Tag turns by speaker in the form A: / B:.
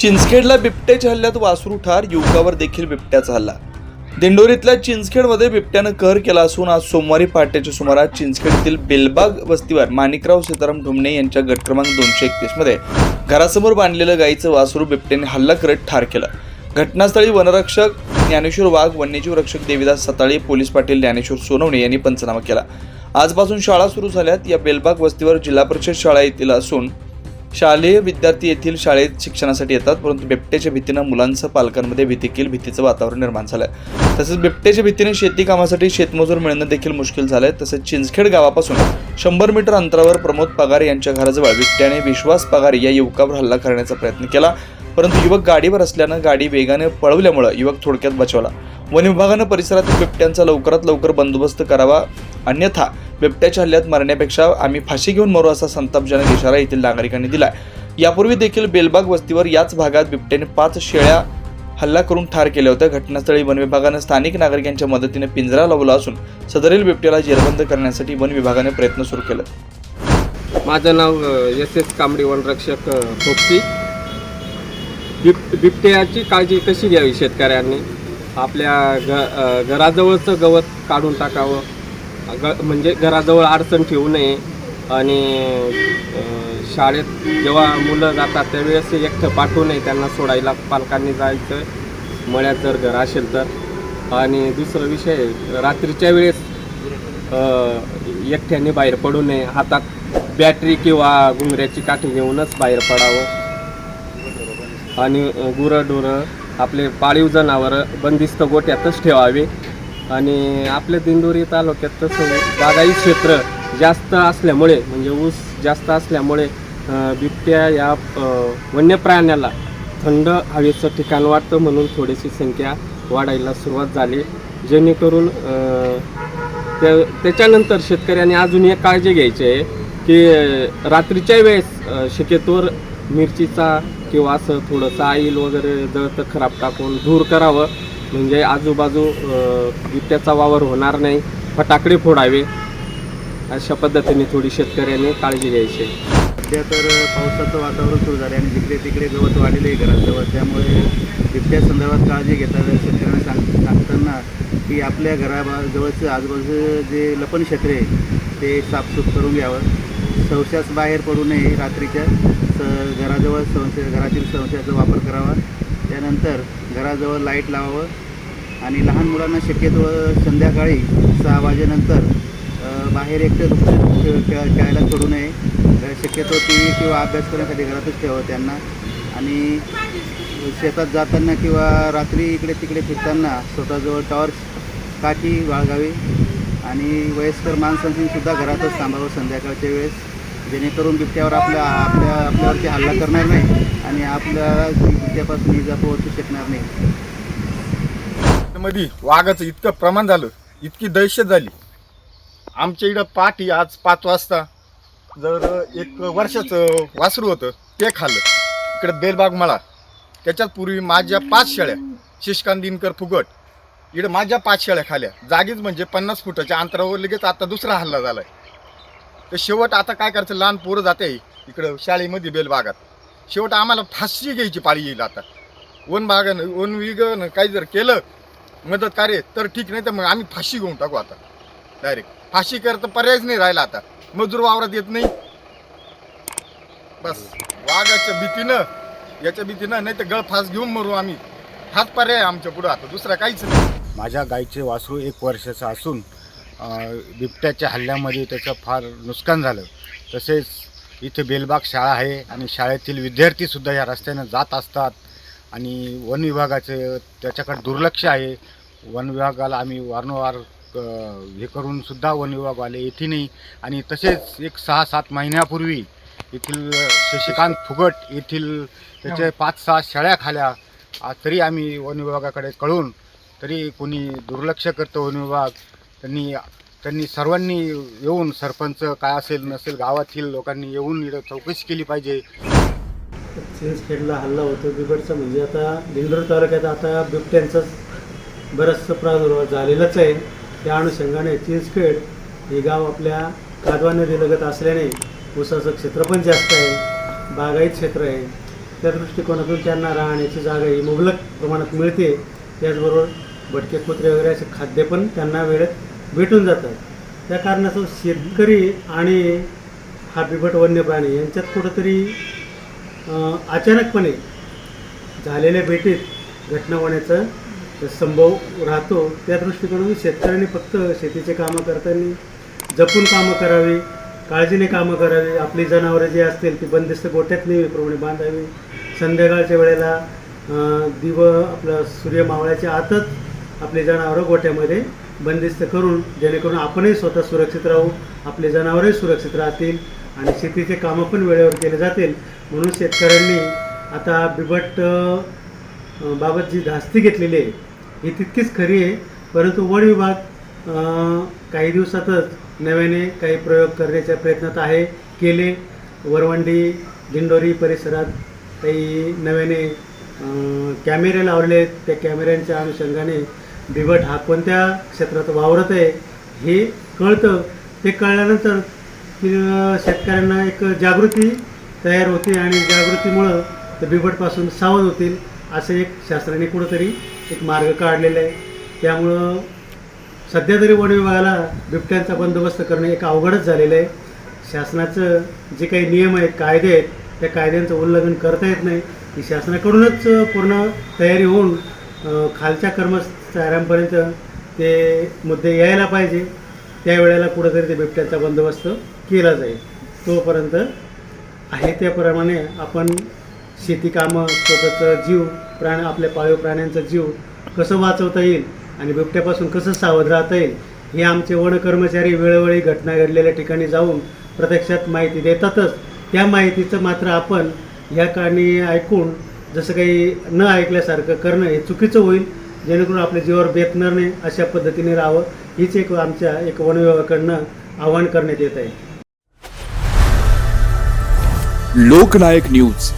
A: चिंचखेडला बिबट्याच्या हल्ल्यात वासरू ठार युवकावर देखील बिबट्याचा हल्ला. दिंडोरीतल्या चिंचखेडमध्ये बिबट्यानं कहर केला असून आज सोमवारी पहाटेच्या सुमारास चिंचखेडतील बेलबाग वस्तीवर माणिकराव सीताराम ढुमणे यांच्या गट क्रमांक दोनशे एकतीसमध्ये घरासमोर बांधलेलं गाईचं वासरू बिबट्याने हल्ला करत ठार केलं. घटनास्थळी वनरक्षक ज्ञानेश्वर वाघ वन्यजीव रक्षक देविदास सताळे पोलीस पाटील ज्ञानेश्वर सोनवणे यांनी पंचनामा केला. आजपासून शाळा सुरू झाल्यात. या बेलबाग वस्तीवर जिल्हा परिषद शाळा येथील असून शालेय विद्यार्थी येथील शाळेत शिक्षणासाठी येतात परंतु बिबट्याच्या भीतीनं मुलांसह पालकांमध्ये भीतीकील भीतीचं वातावरण निर्माण झालंय. तसेच बिबट्याच्या भीतीने शेती कामासाठी शेतमजूर मिळणं देखील मुश्किल झालंय. तसेच चिंचखेड गावापासून शंभर मीटर अंतरावर प्रमोद पगार यांच्या घराजवळ बिबट्याने विश्वास पगार या युवकावर हल्ला करण्याचा प्रयत्न केला. परंतु युवक गाडीवर असल्यानं गाडी वेगाने पळवल्यामुळं युवक थोडक्यात बचावला. वन विभागानं परिसरातील बिबट्यांचा लवकरात लवकर बंदोबस्त करावा अन्यथा बिबट्याच्या हल्ल्यात मरण्यापेक्षा आम्ही फाशी घेऊन मरू असा संतापजनक इशारा येथील नागरिकांनी दिलाय. यापूर्वी देखील बेलबाग वस्तीवर याच भागात बिबट्याने पाच शेळ्या हल्ला करून ठार केल्या होत्या. घटनास्थळी वन विभागानं स्थानिक नागरिकांच्या मदतीने पिंजरा लावला असून सदरील बिबट्याला जेरबंद करण्यासाठी वन विभागाने प्रयत्न सुरू केले
B: माझं नाव एस एस कांबडी वनरक्षक अ, फोपसी बिब बिबट्याची काळजी कशी घ्यावी शेतकऱ्यांनी? आपल्या घ घराजवळचं गवत काढून टाकावं ग म्हणजे घराजवळ अडचण ठेवू नये आणि शाळेत जेव्हा मुलं जातात त्यावेळेस एकटं पाठवू नये. त्यांना सोडायला पालकांनी जायचं मळ्यात जर घर असेल तर. आणि दुसरा विषय रात्रीच्या वेळेस एकट्याने बाहेर पडू नये. हातात बॅटरी किंवा घुंगऱ्याची काठी घेऊनच बाहेर पडावं. आणि गुरंढोरं आपले पाळीव जनावरं बंदिस्त गोट्यातच ठेवावे. आणि आपल्या दिंडोरी तालुक्यात तसं बागाई क्षेत्र जास्त असल्यामुळे म्हणजे ऊस जास्त असल्यामुळे बिबट्या या वन्य प्राण्याला थंड हवेचं ठिकाण वाटतं म्हणून थोडीशी संख्या वाढायला सुरुवात झाली. जेणेकरून त्या त्याच्यानंतर शेतकऱ्यांनी अजून एक काळजी घ्यायची आहे की रात्रीच्या वेळेस शक्यतोवर मिरचीचा किंवा असं थोडंसं आईल वगैरे जळतं खराब टाकून दूर करावं. म्हणजे आजूबाजू बिबट्याचा वावर होणार नाही फटाकडे फोडावे अशा पद्धतीने थोडी शेतकऱ्यांनी काळजी घ्यायची.
C: सध्या तर पावसाचं वातावरण सुरू झालं आणि जिकडे तिकडे गवत वाढलेलं आहे घराजवळ त्यामुळे बिबट्या संदर्भात काळजी घेतात शेतकऱ्यांना सांग सांगताना की आपल्या घराजवळचं आजूबाजूचं जे लपन क्षेत्र आहे ते साफसूफ करून घ्यावं. संशयास बाहेर पडू नये रात्रीच्या स घराजवळ संशय घरातील संशयाचा वापर करावा. त्यानंतर घराजवळ लाइट लावावं आणि लहान मुलांना शक्यतो संध्याकाळी सहा वाजेनंतर बाहेर एकटं खेळ खेळ- खेळायला सोडू नये. शक्यतो टी व्ही किंवा अभ्यास करण्यासाठी घरातच ठेवावं त्यांना. आणि शेतात जाताना किंवा रात्री इकडे तिकडे फिरताना स्वतःजवळ टॉर्च काठी बाळगावी. आणि वयस्कर माणसांनी सुद्धा घरातच थांबावं संध्याकाळच्या वेळेस. जेणेकरून बिबट्यावर आपल्या आपल्या आपल्यावरती हल्ला करणार नाही आणि आपल्याला बिबट्यापासून इजा पोहोचू शकणार नाही.
D: मध्ये वाघाचं इतकं प्रमाण झालं इतकी दहशत झाली. आमच्या इकडं पाठी आज पाच वाजता जर एक वर्षाचं वासरू होतं ते खाल्लं. इकडं बेलबाग मळा. त्याच्यात पूर्वी माझ्या पाच शेळ्या शिषकांत दिनकर फुगट. इकडं माझ्या पाच शेळ्या खाल्या. जागीच म्हणजे पन्नास फुटाच्या अंतरावर लगेच आता दुसरा हल्ला झाला आहे तर शेवट आता काय करायचं? लहान पोरं जाते इकडं शाळेमध्ये बेलबागात. शेवट आम्हाला फाशी घ्यायची पाळी येईल आता. वन बागानं वन विगानं काही जर केलं मदत कार्य तर ठीक नाही तर मग आम्ही फाशी घेऊन टाकू आता. डायरेक्ट फाशी करता पर्यायच नाही राहिला आता. मजूर वावरात येत नाही. बस. वाघाच्या भीतीनं याच्या भीतीनं नाही तर गळफास घेऊन मरू आम्ही. हाच पर्याय आमच्या पुढं आता. दुसरा काहीच नाही.
E: माझ्या गाईचे वासरू एक वर्षाचं असून बिबट्याच्या हल्ल्यामध्ये त्याचं फार नुकसान झालं. तसेच इथे बेलबाग शाळा आहे आणि शाळेतील विद्यार्थीसुद्धा या रस्त्यानं जात असतात आणि वन विभागाचे त्याच्याकडे दुर्लक्ष आहे. वन विभागाला आम्ही वारंवार हे करूनसुद्धा वन विभागवाले येथे नाही. आणि तसेच एक सहा सात महिन्यापूर्वी येथील शशिकांत फुगट येथील त्याचे पाच सहा शाळ्या खाल्या. तरी आम्ही वन विभागाकडे कळून तरी कोणी दुर्लक्ष करतं वन विभाग. त्यांनी त्यांनी सर्वांनी येऊन सरपंच काय असेल नसेल गावातील लोकांनी येऊन इथं चौकशी केली पाहिजे.
F: चिंचखेडला हल्ला होतो बिबटचा म्हणजे आता दिंडोर तालुक्यात आता बिबट्यांचाच बराचसा प्रादुर्भाव झालेलाच आहे. त्या अनुषंगाने चिंचखेड हे गाव आपल्या कादवा नदी लगत असल्याने ऊसाचं क्षेत्र पण जास्त आहे बागायत क्षेत्र आहे. त्या दृष्टिकोनातून त्यांना राहण्याची जागा ही मुबलक प्रमाणात मिळते. त्याचबरोबर भटके कुत्रे वगैरे असे खाद्य पण त्यांना वेळेत भेटून जातात त्या कारणास्तव शेतकरी आणि हा बिबट वन्य प्राणी यांच्यात कुठंतरी अचानकपणे झालेल्या भेटीत घटना होण्याचा संभव राहतो. त्या दृष्टिकोनातून शेतकऱ्यांनी फक्त शेतीचे कामं करताना जपून कामं करावी काळजीने कामं करावी. आपली जनावरं जी असतील ती बंदिस्त गोट्यात नेहमीप्रमाणे बांधावी. संध्याकाळच्या वेळेला दिवं दिव आपलं सूर्य मावळ्याच्या आतच आपली जनावरं गोठ्यामध्ये बंदिस्त करून जेणेकरून आपणही स्वतः सुरक्षित राहू आपले जनावरही सुरक्षित राहतील आणि शेतीचे कामं पण वेळेवर केले जातील. म्हणून शेतकऱ्यांनी आता बिबट बाबत जी धास्ती घेतलेली आहे ही तितकीच खरी आहे. परंतु वन विभाग काही दिवसातच नव्याने काही प्रयोग करण्याच्या प्रयत्नात आहे केले. वरवंडी दिंडोरी परिसरात काही नव्याने कॅमेरे लावले आहेत. त्या कॅमेऱ्यांच्या अनुषंगाने बिबट हा कोणत्या क्षेत्रात वावरत आहे हे कळतं. ते कळल्यानंतर की शेतकऱ्यांना एक जागृती तयार होते आणि जागृतीमुळं ते बिबटपासून सावध होतील असं एक शास्त्राने कुठंतरी एक मार्ग काढलेला आहे. त्यामुळं सध्या तरी वन विभागाला बिबट्यांचा बंदोबस्त करणं एक अवघडच झालेलं आहे. शासनाचं जे काही नियम आहेत कायदे आहेत त्या कायद्यांचं उल्लंघन करता येत नाही. की शासनाकडूनच पूर्ण तयारी होऊन खालच्या कर्मस्थ कर्मचाऱ्यांपर्यंत ते मुद्दे यायला पाहिजे. त्यावेळेला कुठंतरी ते बिबट्याचा बंदोबस्त केला जाईल. तोपर्यंत आहे त्याप्रमाणे आपण शेती कामं स्वतःचं जीव प्राण आपल्या पाळीव प्राण्यांचा जीव कसं वाचवता येईल आणि बिबट्यापासून कसं सावध राहता येईल हे आमचे वन कर्मचारी वेळोवेळी घटना घडलेल्या ठिकाणी जाऊन प्रत्यक्षात माहिती देतातच. त्या माहितीचं मात्र आपण ह्या कारणी ऐकून जसं काही न ऐकल्यासारखं करणं हे चुकीचं होईल. जेणेकरून आपल्या जीवावर बेतणार नाही अशा पद्धतीने राहावं हीच एक आमच्या एक वन विभागाकडनं आवाहन करण्यात येत आहे.
G: लोकनायक न्यूज.